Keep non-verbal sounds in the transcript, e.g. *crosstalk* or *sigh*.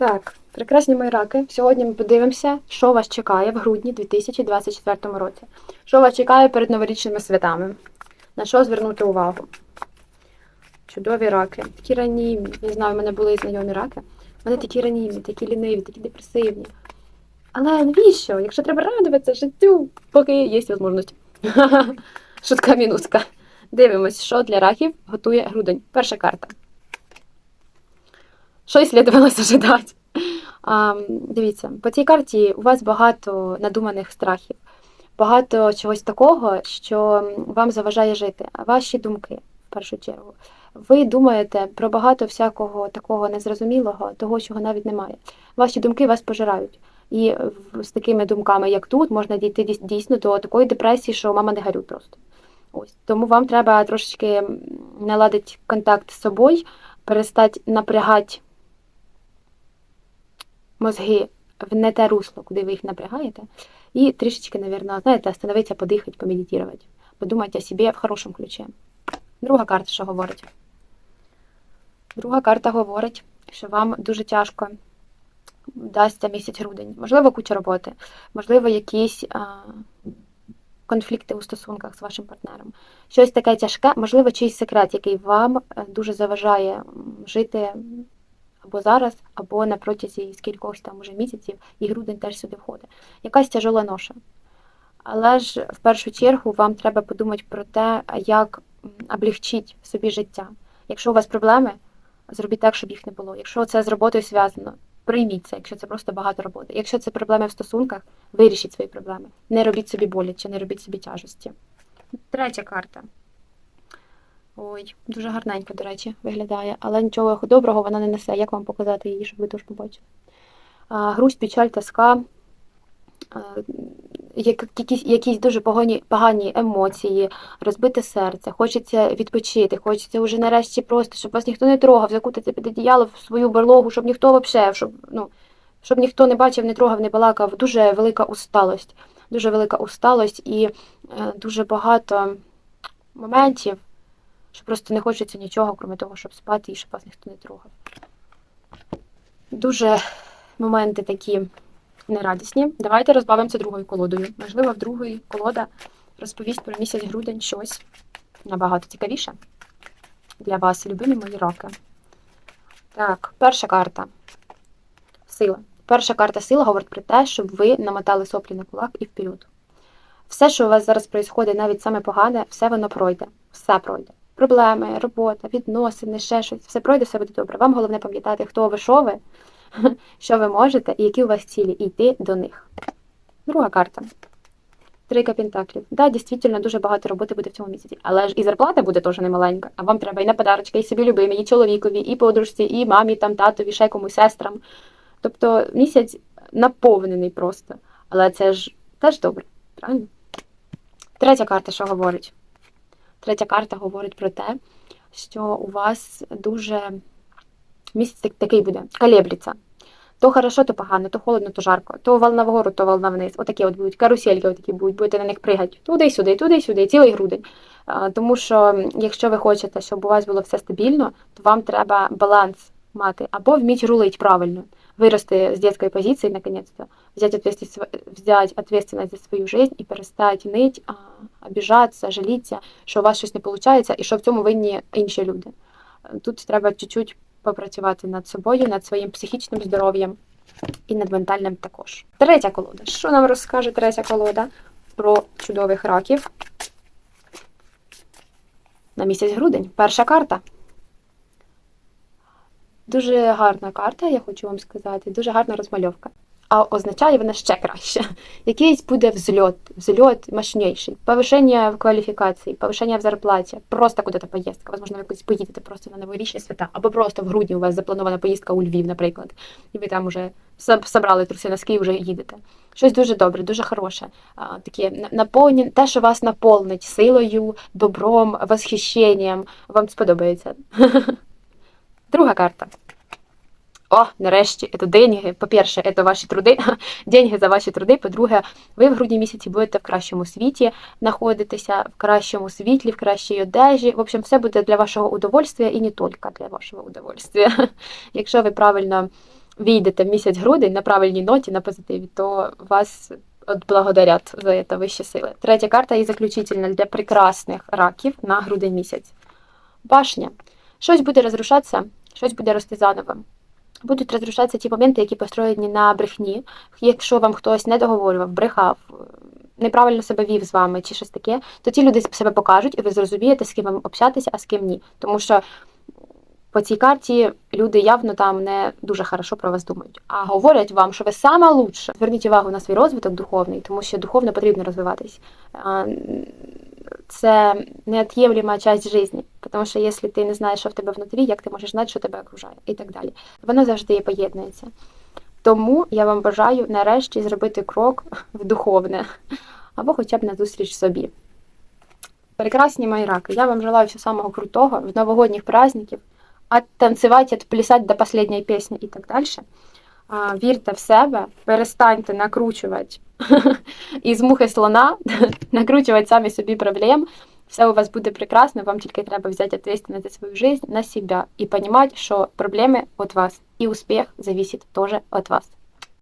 Так, прекрасні мої раки. Сьогодні ми подивимося, що вас чекає в грудні 2024 році. Що вас чекає перед новорічними святами. На що звернути увагу? Чудові раки. Такі ранімі. Я знаю, в мене були знайомі раки. Вони такі ранімі, такі ліниві, такі депресивні. Але навіщо? Якщо треба радуватися життю, поки є можливість. Шутка мінуска. Дивимось, що для раків готує грудень. Перша карта. Що і слідувалося ожидати? А, дивіться, по цій карті у вас багато надуманих страхів, багато чогось такого, що вам заважає жити. Ваші думки, в першу чергу. Ви думаєте про багато всякого такого незрозумілого, того, чого навіть немає. Ваші думки вас пожирають. І з такими думками, як тут, можна дійти дійсно до такої депресії, що мама не горюй просто. Ось тому вам треба трошечки наладити контакт з собою, перестати напрягати мозги в не те русло, куди ви їх напрягаєте, і трішечки, мабуть, знаєте, остановитися, подихати, помедитувати, подумати о собі в хорошому ключі. Друга карта, що говорить? Друга карта говорить, що вам дуже тяжко дасться місяць грудень. Можливо, куча роботи, можливо, якісь а, конфлікти у стосунках з вашим партнером. Щось таке тяжке, можливо, чийсь секрет, який вам е, дуже заважає жити або зараз, або на протязі скількох там уже місяців, і грудень теж сюди входить. Якась тяжола ноша. Але ж в першу чергу вам треба подумати про те, як облегчити собі життя. Якщо у вас проблеми, зробіть так, щоб їх не було. Якщо це з роботою зв'язано, прийміть це, якщо це просто багато роботи. Якщо це проблеми в стосунках, вирішіть свої проблеми. Не робіть собі боляче, не робіть собі тяжесті. Третя карта. Ой, дуже гарненько, до речі, виглядає, але нічого доброго вона не несе. Як вам показати її, щоб ви теж побачили? А, грусть, печаль, тоска, а, як- якісь, якісь дуже погані, погані емоції, розбите серце, хочеться відпочити, хочеться вже нарешті просто, щоб вас ніхто не трогав, закутати під одіяло в свою берлогу, щоб ніхто вообще, щоб, ну, щоб ніхто не бачив, не трогав, не балакав. Дуже велика усталость. Дуже велика усталость і е, дуже багато моментів, що просто не хочеться нічого, крім того, щоб спати і щоб вас ніхто не трогав. Дуже моменти такі нерадісні. Давайте розбавимося другою колодою. Можливо, в другої колода розповість про місяць грудень щось набагато цікавіше для вас, любимі мої роки. Так, перша карта. Сила. Перша карта сила говорить про те, щоб ви намотали соплі на кулак і вперед. Все, що у вас зараз відбувається, навіть саме погане, все воно пройде. Все пройде. Проблеми, робота, відносини, ще щось. Все пройде, все буде добре. Вам головне пам'ятати, хто ви, що ви, *laughs* що ви можете і які у вас цілі, і йти до них. Друга карта. Трійка пентаклів. Да, дійсно, дуже багато роботи буде в цьому місяці. Але ж і зарплата буде теж немаленька. А вам треба і на подарочки, і собі любимі, і чоловікові, і подружці, і мамі, там, татові, ще комусь сестрам. Тобто місяць наповнений просто. Але це ж теж добре, правильно? Третя карта, що говорить? Третя карта говорить про те, що у вас дуже місяць такий буде, калєбліться. То хорошо, то погано, то холодно, то жарко, то волна вгору, то волна вниз. Отакі от будуть карусельки, отакі будуть, будете на них пригати туди-сюди, туди-сюди, цілий грудень. Тому що якщо ви хочете, щоб у вас було все стабільно, то вам треба баланс мати або вміть рулить правильно, вирости з детской позиції, наконец-то, взять ответственность, ответственность за свою жизнь і перестати нить, а, обіжатися, жалітися, що у вас щось не виходить, і що в цьому винні інші люди. Тут треба чуть-чуть попрацювати над собою, над своїм психічним здоров'ям і над ментальним також. Третя колода. Що нам розкаже третя колода про чудових раків? На місяць грудень. Перша карта. Дуже гарна карта, я хочу вам сказати, дуже гарна розмальовка. А означає вона ще краще. *laughs* Якийсь буде взльот, взльот мощніший, повишення в кваліфікації, повишення в зарплаті, просто куди-то поїздка. Возможно, ви кудись поїдете просто на новорічні свята, або просто в грудні у вас запланована поїздка у Львів, наприклад, і ви там вже собрали труси носки і вже їдете. Щось дуже добре, дуже хороше. Таке на- наповнен, те, що вас наповнить силою, добром, восхищенням. Вам сподобається. *laughs* Друга карта. О, нарешті, це деньги. По-перше, це ваші труди, деньги за ваші труди. По-друге, ви в грудні місяці будете в кращому світі знаходитися, в кращому світлі, в кращій одежі. В общем, все буде для вашого удовольствия і не тільки для вашого удовольствия. *laughs* Якщо ви правильно війдете в місяць грудень на правильній ноті, на позитиві, то вас отблагодарят за це вищі сили. Третя карта і заключительна для прекрасних раків на грудень місяць. Башня. Щось буде розрушатися, щось буде рости заново. Будуть розрушатися ті моменти, які построєні на брехні. Якщо вам хтось не договорював, брехав, неправильно себе вів з вами чи щось таке, то ті люди себе покажуть, і ви зрозумієте, з ким вам общатися, а з ким ні. Тому що по цій карті люди явно там не дуже хорошо про вас думають, а говорять вам, що ви сама лучша. Зверніть увагу на свій розвиток духовний, тому що духовно потрібно розвиватись. Це неот'ємлема часть життя, тому що якщо ти не знаєш, що в тебе внутрі, як ти можеш знати, що тебе окружає, і так далі. Воно завжди поєднується. Тому я вам бажаю нарешті зробити крок *laughs* в духовне *laughs* або хоча б на зустріч собі. Прекрасні мої раки, я вам желаю всього самого крутого в новогодніх праздників, танцювати, плясати до останньої пісні і так далі. Вірте в себе, перестаньте накручувати *laughs* із мухи слона, накручувати самі собі проблем. Все у вас буде прекрасно, вам тільки треба взяти ответственность за свою жизнь на себя и понимать, что проблемы от вас, и успех зависит тоже от вас.